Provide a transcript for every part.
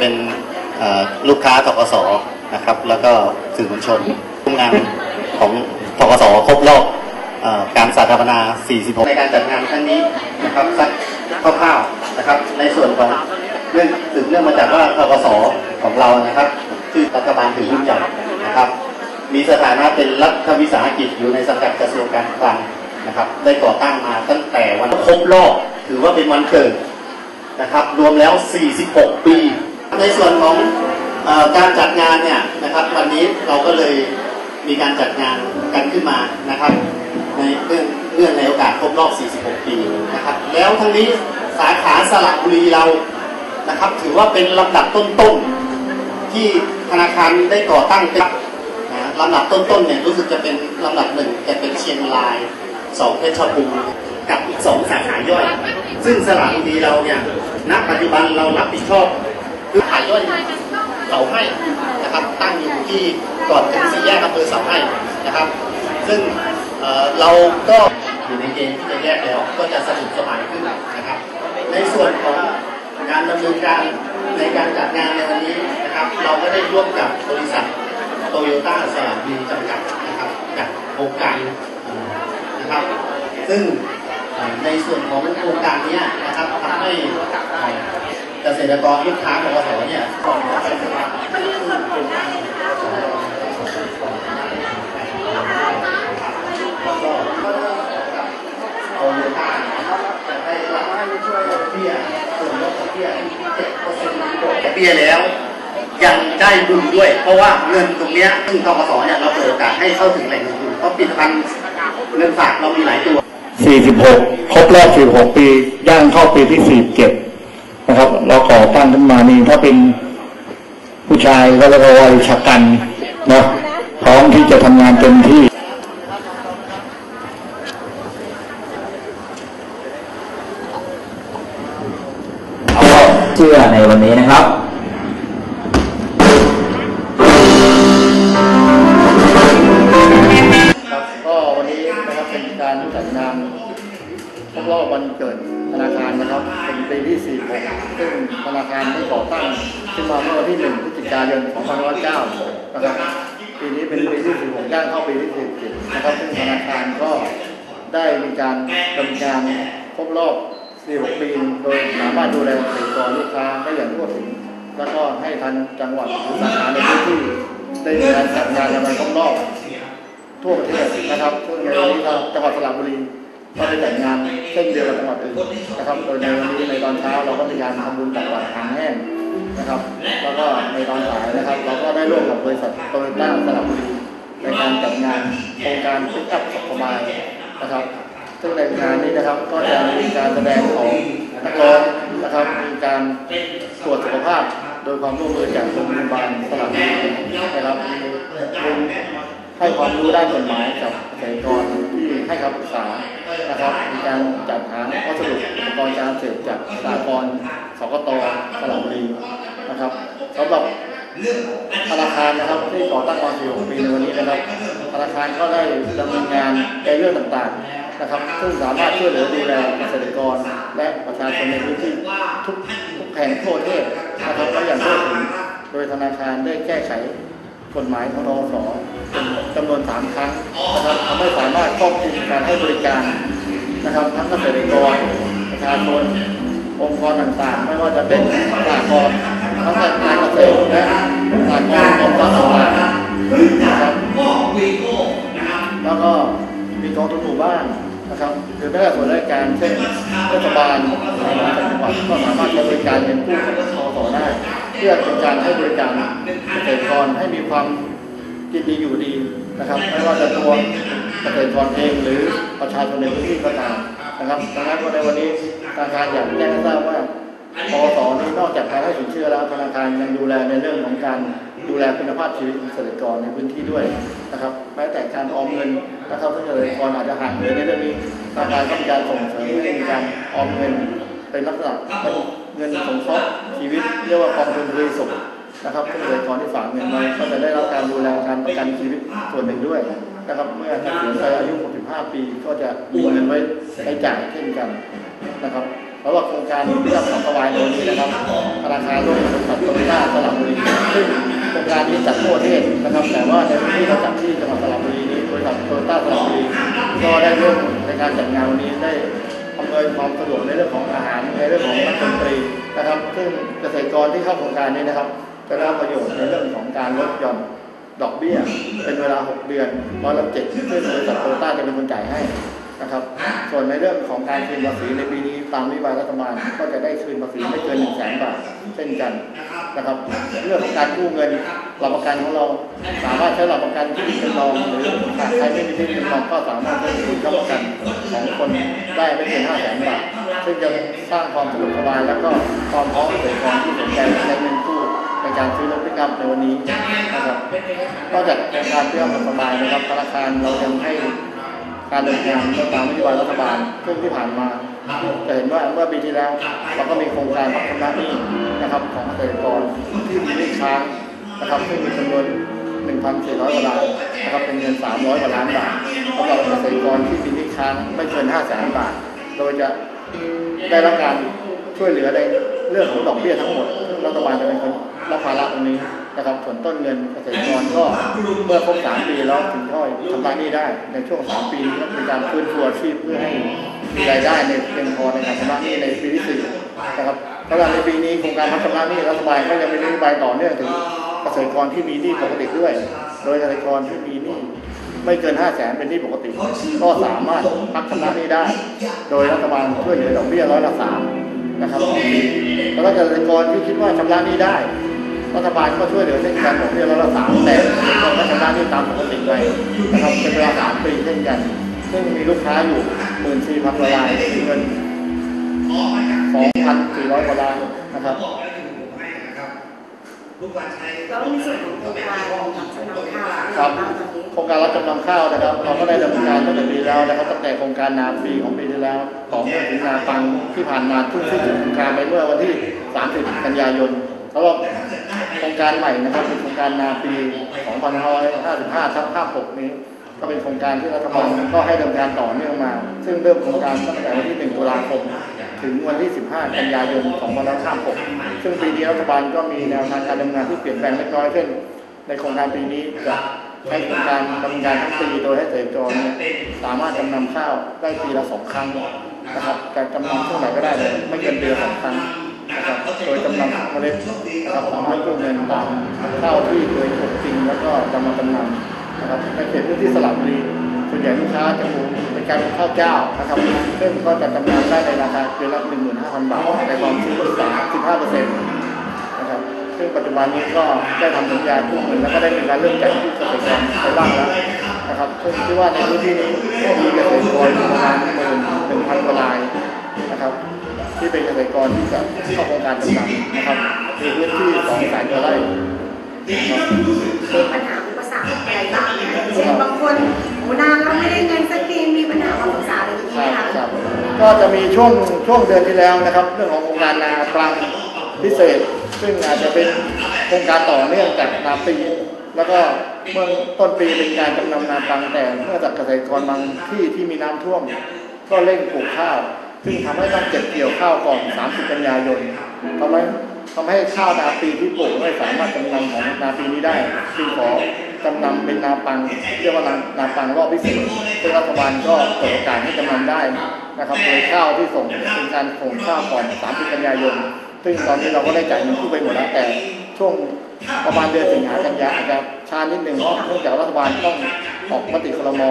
เป็นลูกค้าทกสนะครับ แล้วก็สื่อมวลชนร่วมงานของทกสครบรอบการสาธารณา46 ในการจัดงานครั้งนี้นะครับสักคร่าวๆนะครับ ในส่วนของเรื่องสืบเนื่องมาจากว่าทกสของเรานะครับคือรัฐบาลถือหุ้นใหญ่นะครับ มีสถานะเป็นรัฐวิสาหกิจอยู่ในสังกัดกระทรวงการคลังนะครับ ได้ก่อตั้งมาตั้งแต่วันครบรอบถือว่าเป็นวันเกิดนะครับ รวมแล้ว 46 ปี ในส่วนของอการจัดงานเนี่ยนะครับ วันนี้เราก็เลยมีการจัดงานกันขึ้นมานะครับ ในเรื่องเรื่องในโอกาสครบรอบ 46 ปีนะครับ แล้วทั้งนี้สาขาสระบุรีเรานะครับ ถือว่าเป็นลำดับต้นๆที่ธนาคารได้ก่อตั้งเป็นนะลำดับต้นๆเนี่ยรู้สึกจะเป็นลำดับหนึ่งจะเป็นเชียงรายสองเพชรบูรณ์กับอีกสองสาขาย่อย ซึ่งสระบุรีเราเนี่ยณปัจจุบันเรารับผิดชอบ คือขายย่อยเสาให้นะครับ ตั้งอยู่ที่ก่อนถึงสี่แยกอำเภอเสาให้นะครับ ซึ่งเเราก็อยู่ในเกณฑ์ที่จะแยกแล้วก็จะสะดวกสบายขึ้นนะครับ ในส่วนของการดำเนินการในการจัดงานในวันนี้นะครับ เราก็ได้ร่วมกับบริษัทโตโยต้าสระบุรีจำกัดนะครับกับโครงการนะครับ ซึ่งในส่วนของโครงการนี้นะครับทำให้ เกษตรกรลูกค้าของกสเนี่ยก่อนไปว่าก็เริ่มกับโตโยต้าจะได้รับดอกเบี้ยส่วนลดเบี้ยเจ็ดเปอร์เซ็นต์เบี้ยแล้วยังได้บุญด้วย เพราะว่าเงินตรงเนี้ยซึ่งกกสเนี่ยเราเปิดโอกาสให้เข้าถึงแหล่งเงินทุนเพราะผลิตภัณฑ์เงินฝากเรามีหลายตัว 46 ครบรอบ 46 ปี ย่างเข้าปีที่ 47 นะครับ เราก่อตั้งขึ้นมานี่ถ้าเป็นผู้ชายก็เรียกว่าวัยชะกันเนาะพร้อมที่จะทำงานเต็มที่เชื่อในวันนี้นะครับครับก็วันนี้นะครับเป็นการจัดงานครบรอบวันเกิด ปีที่ 46 ซึ่งธนาคารได้ก่อตั้งขึ้นมาเมื่อวันที่ 1 พฤศจิกายน 2509 นะครับ ปีนี้เป็นปีที่46ย่างเข้าปีที่47นะครับ ซึ่งธนาคารก็ได้มีการดำเนินการครบรอบ 46 ปี โดยสามารถดูแลเกษตรกรลูกค้าได้อย่างทั่วถึง แล้วก็ให้ทันจังหวัดหรือสาขาในพื้นที่ได้มีการจัดงานในวันครบรอบทั่วประเทศนะครับซึ่งในวันนี้ทาจังหวัดสระบุรีก็ได้จัดงาน เช่นเดียวกับจังหวัดอื่นนะครับ โดยในวันนี้ในตอนเช้าเราก็มีการทำบุญตักบาตรอาหารแห้งนะครับ แล้วก็ในตอนสายนะครับ เราก็ได้ร่วมกับบริษัทโตโยต้าสระบุรีในการจัดงานโครงการพิกอัพสุขบายนะครับซึ่งในงานนี้นะครับก็จะมีการแสดงของนักร้องนะครับ มีการตรวจสุขภาพ โดยความร่วมมือจากโรงพยาบาลสระบุรีนะครับมีให้ความรู้ด้านกฎหมายกับเกษตรกร ให้คำปรึกษานะครับมีการจัดหาวัสดุอุปกรณ์การเกษตรจากสากรณ์สกตสระบุรีนะครับสำหรับธนาคารนะครับที่ก่อตั้งมา46ปีในวันนี้นะครับธนาคารก็ได้ดำเนินงานในเรื่องต่างๆนะครับ ซึ่งสามารถช่วยเหลือดูแลเกษตรกร และประชาชนในพื้นที่ทุกทุกแห่งทั่วประเทศนะครับก็อย่างทั่วถึงโดยธนาคารได้แก้ไข กฎหมายของทสเป็นจำนวน3ครั้งนะครับทำให้สามารถครอบคลุมการให้บริการนะครับ ทั้งเกษตรกรประชาชนองค์กรต่างๆ ไม่ว่าจะเป็นสากลทั้งการเกษตรและสากลองค์กรต่างๆนะครับแล้วก็มีกองทุนหมู่บ้านนะครับหรือแม้แต่ส่วนราชการเช่นเทศบาลในจังหวัดก็สามารถใช้บริการเป็นผู้ทอต่อได้ พื่อเป็นการให้บริการเกษตรกรให้มีความกินดีอยู่ดีนะครับ ไม่ว่าจะตัวเกษตรกรเองหรือประชาชนในพื้นที่ก็ตามนะครับดังนั้นวันในวันนี้ธนาคารอยากแจ้งให้ทราบว่าปอสนี้นอกจากการให้สินเชื่อแล้วธนาคารยังดูแลในเรื่องของการดูแลคุณภาพชีวิตของเกษตรกรในพื้นที่ด้วยนะครับแม้แต่การออมเงินนะครับถ้าเกษตรกรอาจจะห่างเหินในเรื่องนี้ธนาคารก็มีการส่งเสริมให้มีการออมเงินเป็นลักษณะเป็นเงินสงเคราะห์ ชีวิตเรียกว่ากองทุนบริสุทธิ์นะครับซึ่งเกษตรกรที่ฝากเงินไว้ก็จะได้รับการดูแลการประกันชีวิตส่วนหนึ่งด้วยนะครับ เมื่อเกษียณไปอายุ 65 ปีก็จะมีเงินไว้ใช้จ่ายเช่นกันนะครับสำหรับโครงการที่เราทำสบายในวันนี้นะครับธนาคารร่วมกับบริษัทโตโยต้าจัดทั่วประเทศนะครับ แต่ว่าในพื้นที่เราจัดที่จังหวัดสระบุรีนี้บริษัทโตโยต้าสระบุรีก็ได้เรื่องในการจัดงานวันนี้ได้ วยความสะดวกในเรื่องของอาหารในเรื่องของนักดนตรีนะครับ ซึ่งเกษตรกรที่เข้าโครงการนี้นะครับจะได้ประโยชน์ในเรื่องของการลดหย่อนดอกเบี้ย เป็นเวลา 6 เดือนร้อยละเจ็ดซึ่งบริษัทโตต้าจะเป็นคนจ่ายให้ นะครับ ส่วนในเรื่องของการคืนภาษีในปีนี้ตามนโยบายรัฐบาลก็จะได้คืนภาษีไม่เกิน1 0 0 0 0แสนบาทเช่นกันนะครับ เรื่องของการกู้เงินหลักประกันของเราสามารถใช้หลักประกันที่ดินจำนองหรือหากใครไม่มีที่ดินจำนองก็สามารถใช้ทุนค้ำประกันของคนได้ไม่เกิน5 0 0แสนบาทซึ่งจะสร้างความสะดวกสบายแล้วก็ความพร้อมเกษตรกรที่สนใจใช้เงินกู้ในการซื้อรถปิกอัพในวันนี้นะครับนอกจากการเพื่อความสบายนะครับธนาคารเรายังให้ การดำเนินงานก็ตามนโยบายรัฐบาลซึ่งที่ผ่านมาจะเห็นว่าเมื่อปีที่แล้วเราก็มีโครงการพัฒนาหนี้นะครับของเกษตรกรที่มีหนี้ค้างนะครับซึ่งมีจำนวน 1,400กว่าล้านนะครับเป็นเงิน 300กว่าล้านบาทสำหรับเกษตรกรที่มีหนี้ค้างไม่เกิน5 0 0แสนบาท โดยจะได้รับการช่วยเหลือในเรื่องของดอกเบี้ยทั้งหมดซึ่งรัฐบาลจะเป็นคนรับภาระตรงนี้ นะครับส่วนต้นเงินเกษตรกรก็เมื่อครบ3ปีแล้วถึงค่อยชำระหนี้ได้ ในช่วง3ปีนี้ก็เป็นการฟื้นฟูอาชีพเพื่อให้มีรายได้ในเพียงพอในการชำระหนี้ในปีที่สี่นะครับสำหรับในปีนี้โครงการพัฒนาหนี้รัฐบาลก็ยังมีนโยบายต่อเนื่องถึงเกษตรกรที่มีหนี้ปกติด้วย โดยเกษตรกรที่มีหนี้ไม่เกิน 5 0 0แสนเป็นหนี้ปกติ ก็สามารถพักชำระหนี้ได้ โดยรัฐบาลช่วยเหลือดอกเบี้ยร้อยละสามนะครับแล้วเกษตรกรที่คิดว่าชำระหนี้ได้ รัฐบาลก็ช่วยเหลือเช่นกันดอกเบี้ยร้อยละสามแต่เกษตรกรก็ชำระหนี้ตามปกติไปนะครับเป็นเวลาสามปีเช่นกัน ซึ่งมีลูกค้าอยู่หมื่นสี่พันกว่ารายมีเงินสองพันสี่ร้อยกว่าล้านนะครับแล้วในส่วนของโครงการรับจำนำข้าวครับตอนนี้โครงการรับจำนำข้าวนะครับ เราก็ได้ดำเนินการตั้งแต่ปีแล้วนะครับตั้งแต่โครงการนาปีของปีที่แล้วต่อเนื่องถึงนาปังที่ผ่านมาเพิ่งสิ้นสุดโครงการไปเมื่อวันที่ 30 กันยายนสำหรับ โครงการใหม่นะครับเป็นโครงการนาปี2555ทับ56นี้ ก็เป็นโครงการที่รัฐบาลก็ให้ดำเนินการต่อเนื่องมา ซึ่งเริ่มโครงการตั้งแต่วันที่ 1 ตุลาคม ถึงวันที่ 15 กันยายน2556 ซึ่งปีนี้รัฐบาลก็มีแนวทางการดำเนินงานที่เปลี่ยนแปลงเล็กน้อยเช่นในโครงการปีนี้จะให้โครงการดำเนินการทั้งปีโดยให้เกษตรกรเนี่ยสามารถจำนำข้าวได้ปีละสองครั้งนะครับการจำนำช่วงไหนก็ได้เลยไม่เกินเดือนสองครั้ง นะครับโดยจำนำเมล็ดนะครับสามารถกู้เงินตามข้าวที่เคยปลูกจริง แล้วก็จำมาจำนำนะครับในเขตพื้นที่สลับบุรีส่วนใหญ่ลูกค้าจะปลูกเป็นการปลูกข้าวเจ้านะครับซึ่งก็จะจำนำได้ในราคาเดือนละหนึ่งหมื่นห้าพันบาทในความซื้อสามสิบห้าเปอร์เซ็นต์นะครับซึ่งปัจจุบันนี้ก็ได้ทำสัญญากู้เงินแล้วก็ได้มีการเริ่มแจกผู้เกษตรกรไปบ้างแล้วนะครับซึ่งคิดว่าในพื้นที่นี้ก็มีเกษตรกรอยู่ประมาณหมื่นหนึ่งพันกว่ารายนะครับ ที่เป็นเกษตรกรที่จะเข้าโครงการต่างๆนะครับมีพื้นที่สองแสนกว่าไร่นะครับมีปัญหาอุปสรรคอะไรบ้างนะเช่นบางคนโอ้นานเราไม่ได้เงินสักทีมีปัญหาความปรึกษาอะไรอย่างครันี้บค่ะครับก็จะมีช่วงช่วงเดือนที่แล้วนะครับ เรื่องของโครงการนาปลังพิเศษ ซึ่งอาจจะเป็นโครงการต่อเนื่องจากนาปีแล้วก็เมื่อต้นปีเป็นการจำนำนาปลังแต่เมื่อจากเกษตรกรบางที่ที่มีน้ำท่วม ก็เร่งปลูกข้าว ซึ่งทำให้ต้องเก็บเกี่ยวข้าวก่อน 30 กันยายนทำให้ทำให้ข้าวนาปีที่ปลูกไม่สามารถจำนำของนาปีนี้ได้จึงขอจำนำเป็นนาปังเรียกว่านาปังรอบพิเศษซึ่งรัฐบาลก็เปิดโอกาสให้จำนำได้นะครับโดยข้าวที่ส่งเป็นการส่งข้าวก่อน 30 กันยายน ซึ่งตอนนี้เราก็ได้จ่ายเงินกู้ไปหมดแล้วแต่ช่วงประมาณเดือนสิงหากันยาอาจจะช้านิดหนึ่งเพราะเนื่องจากรัฐบาลต้องออกมติครม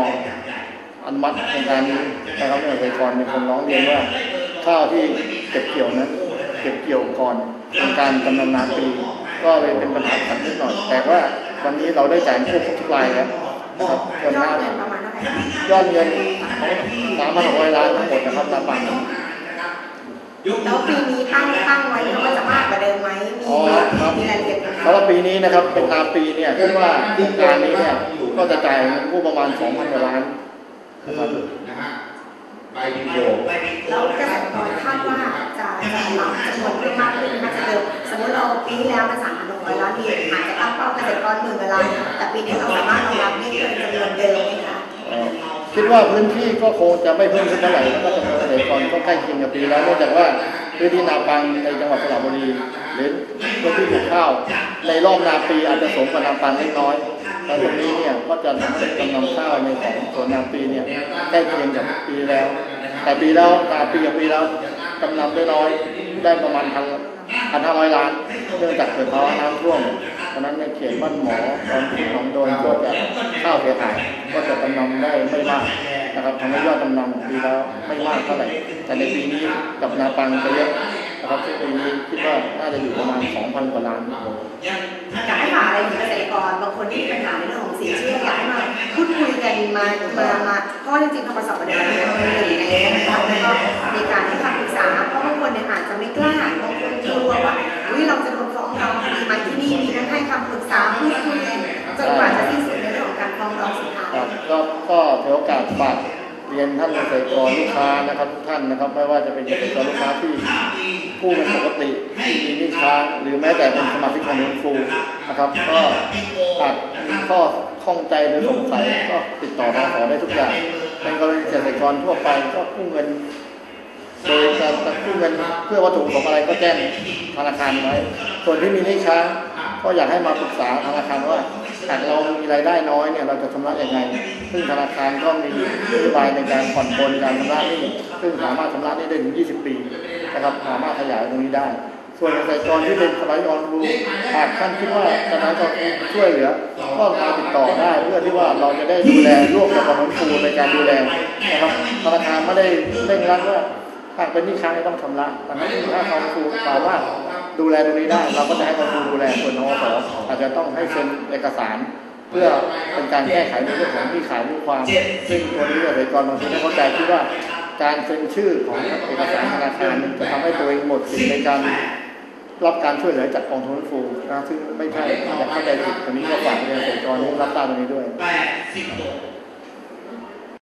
อนุมัติโครงการนี้นะครับเนื่องจากก่อนมีคนร้องเรียนว่าข้าวที่เก็บเกี่ยวนั้นเก็บเกี่ยวก่อนเป็นการกำนำนานปีก็เลยเป็นปัญหาขัดนิดหน่อย แต่ว่าวันนี้เราได้จ่ายครบทุกรายแล้วนะครับเงินยอหดน้าเงินประมาณเท่าไหร่คะยอดเงินสามพันหกร้อยล้านทั้งหมดนะครับนามปังแล้วปีนี้ตั้งตั้งไว้ว่าจะมากกว่าเดิมไหมมีอ๋อครับมีรายละเอียดไหมคะสำหรับปีนี้นะครับเป็นนาปีเนี่ยคิดว่าโครงการนี้เนี่ยก็จะจ่ายงูประมาณ2,000กว่าล้าน นะครับแล้วเกษตรกรคาดว่าจะจะรับจำนวนเพิ่มมากขึ้นนะคะจากเดิมสมมติเราปีที่แล้วมันสามพันหกร้อยล้านปีอาจจะตั้งเป้าเกษตรกรหมื่นกว่าล้านแต่ปีนี้เราสามารถรองรับได้เกินจำนวนเดิมไหมคะเอ่อคิดว่าพื้นที่ก็คงจะไม่เพิ่มขึ้นเท่าไหร่แล้วก็จำนวนเกษตรกรก็ใกล้เคียงกับปีแล้วเนื่องจากว่าพื้นที่นาปังในจังหวัดสระบุรีหรือ พื้นที่ปลูกข้าวในรอบนาปีอาจจะสูงกว่านาปังเล็กน้อยแต่ตรงนี้เนี่ยก็จะทำให้จำนำข้าวในของสวนนาปีเนี่ยใกล้เคียงกับปีแล้ว แต่ปีแล้วนาปีกับปีแล้วจำนำได้น้อยได้ประมาณพันพันห้าร้อยล้านเนื่องจากเกิดภาวะน้ำท่วมเพราะฉะนั้นในเขตบ้านหมอตอนที่ของโดนก็จะข้าวเสียหายก็จะจำนำได้ไม่มากนะครับทำให้ยอดจำนำปีแล้วไม่มากเท่าไหร่แต่ในปีนี้กับนาปังจะเยอะ นะครับซึ่งปีนี้คิดว่าน่าจะอยู่ประมาณ 2,000 กว่าล้านอยากให้ฝากอะไรถึงเกษตรกรบางคนที่มีปัญหาในเรื่องของสินเชื่ออยากให้มาพูดคุยกันมามามาเพราะว่าจริงๆทกสเนี่ยเป็นหนึ่งในนะครับแล้วก็มีการให้คำปรึกษาเพราะบางคนเนี่ยอาจจะไม่กล้าบางคนกลัวว่าอุ้ยเราจะโดนฟ้องร้องคดีไหมที่นี่มีทั้งให้คำปรึกษาพูดคุยกันจนกว่าจะสิ้นสุดในเรื่องของการฟ้องร้องสุดท้ายครับก็ก็ถือโอกาสฝาก เรียนท่านเกษตรกรลูกค้านะครับทุกท่านนะครับ ไม่ว่าจะเป็นเกษตรกรลูกค้าที่ผู้เป็นปกติที่มีหนี้ค้างหรือแม้แต่เป็นสมาชิกของเงินฟูนะครับ ก็อาจมีข้อข้องใจหรือสงสัยก็ติดต่อทางขอได้ทุกอย่างเป็นกรณีเกษตรกรทั่วไปก็กู้เงินโดยการกู้เงินเพื่อวัตถุประสงค์อะไรก็แจ้งธนาคารไว้ส่วนที่มีหนี้ค้างก็อยากให้มาปรึกษาธนาคารว่า หากเรามีรายได้น้อยเนี่ยเราจะชำระยังไง ซึ่งธนาคารก็มีนโยบายในการผ่อนปลนการชำระหนี้ซึ่งสามารถชำระหนี้ได้ถึง 20 ปีนะครับสามารถขยายตรงนี้ได้ ส่วนเกษตรกรที่เป็นสมัยออนรูหากท่านคิดว่าสมัยออนรูช่วยเหลือ ก็มาติดต่อได้เพื่อที่ว่าเราจะได้ดูแลร่วมกับกองทุนฟูในการดูแลนะครับธนาคารไม่ได้เร่งรัดว่าหากเป็นหนี้ค้างต้องชำระดังนั้นถ้ากองทุนสามารถ ดูแลตรงนี้ได้ เราก็จะให้กองทุนดูแลส่วนนอสอาจจะต้องให้เซ็นเอกสาร เพื่อเป็นการแก้ไขในเรื่องของที่ขายลูกความ ซึ่งตัวนี้เกษตรกรบางทีไม่เข้าใจคิดว่าการเซ็นชื่อของเอกสารธนาคารจะทำให้ตัวเองหมดสิทธิ์ในการรับการช่วยเหลือจากกองทุนฟูนะซึ่งไม่ใช่อยากเข้าใจผิดตรงนี้ก็ฝากเกษตรกรรับทราบตรงนี้ด้วย